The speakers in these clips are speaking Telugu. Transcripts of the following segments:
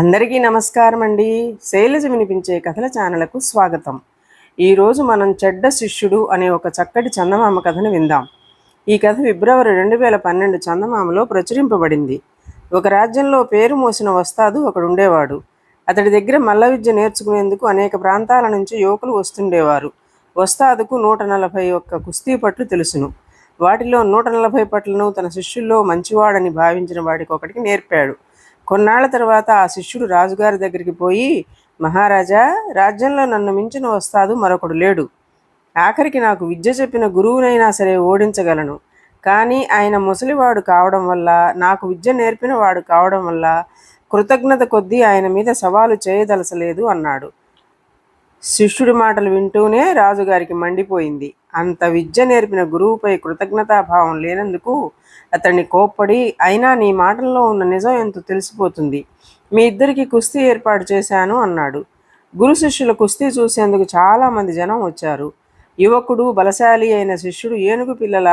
అందరికీ నమస్కారం అండి. శైలజ వినిపించే కథల ఛానళ్ళకు స్వాగతం. ఈరోజు మనం చెడ్డ శిష్యుడు అనే ఒక చక్కటి చందమామ కథను విందాం. ఈ కథ ఫిబ్రవరి రెండు వేల పన్నెండు చందమామలో ప్రచురింపబడింది. ఒక రాజ్యంలో పేరు మోసిన వస్తాదు ఒకడుండేవాడు. అతడి దగ్గర మల్ల విద్య నేర్చుకునేందుకు అనేక ప్రాంతాల నుంచి యువకులు వస్తుండేవారు. వస్తాదుకు నూట నలభై ఒక్క కుస్తీ పట్లు తెలుసును. వాటిలో నూట నలభై పట్లను తన శిష్యుల్లో మంచివాడని భావించిన వాడికి ఒకటికి నేర్పాడు. కొన్నాళ్ళ తర్వాత ఆ శిష్యుడు రాజుగారి దగ్గరికి పోయి మహారాజా రాజ్యంలో నన్ను మించిన వస్తాదు మరొకడు లేడు. ఆఖరికి నాకు విద్య చెప్పిన గురువునైనా సరే ఓడించగలను. కానీ ఆయన ముసలివాడు కావడం వల్ల నాకు విద్య నేర్పిన వాడు కావడం వల్ల కృతజ్ఞత కొద్దీ ఆయన మీద సవాలు చేయదలసలేదు అన్నాడు. శిష్యుడి మాటలు వింటూనే రాజుగారికి మండిపోయింది. అంత విద్య నేర్పిన గురువుపై కృతజ్ఞతాభావం లేనందుకు అతన్ని కోప్పడి అయినా నీ మాటల్లో ఉన్న నిజం ఎంతో తెలిసిపోతుంది. మీ ఇద్దరికి కుస్తీ ఏర్పాటు చేశాను అన్నాడు. గురు శిష్యుల కుస్తీ చూసేందుకు చాలామంది జనం వచ్చారు. యువకుడు బలశాలి అయిన శిష్యుడు ఏనుగు పిల్లల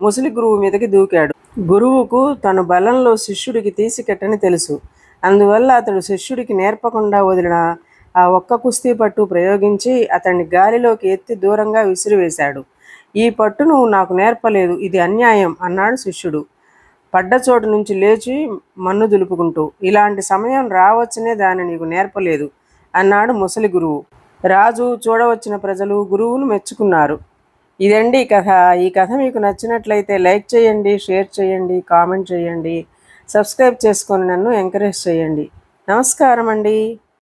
ముసలి గురువు మీదకి దూకాడు. గురువుకు తను బలంలో శిష్యుడికి తీసికెట్టని తెలుసు. అందువల్ల అతడు శిష్యుడికి నేర్పకుండా వదిలిన ఆ ఒక్క కుస్తీ పట్టు ప్రయోగించి అతన్ని గాలిలోకి ఎత్తి దూరంగా విసిరివేశాడు. ఈ పట్టు నువ్వు నాకు నేర్పలేదు ఇది అన్యాయం అన్నాడు శిష్యుడు. పడ్డ చోటు నుంచి లేచి మన్ను దులుపుకుంటూ ఇలాంటి సమయం రావచ్చనే దాన్ని నీకు నేర్పలేదు అన్నాడు ముసలి గురువు. రాజు చూడవచ్చిన ప్రజలు గురువును మెచ్చుకున్నారు. ఇదండి కథ. ఈ కథ మీకు నచ్చినట్లయితే లైక్ చేయండి షేర్ చేయండి కామెంట్ చేయండి సబ్స్క్రైబ్ చేసుకొని నన్ను ఎంకరేజ్ చేయండి. నమస్కారం అండి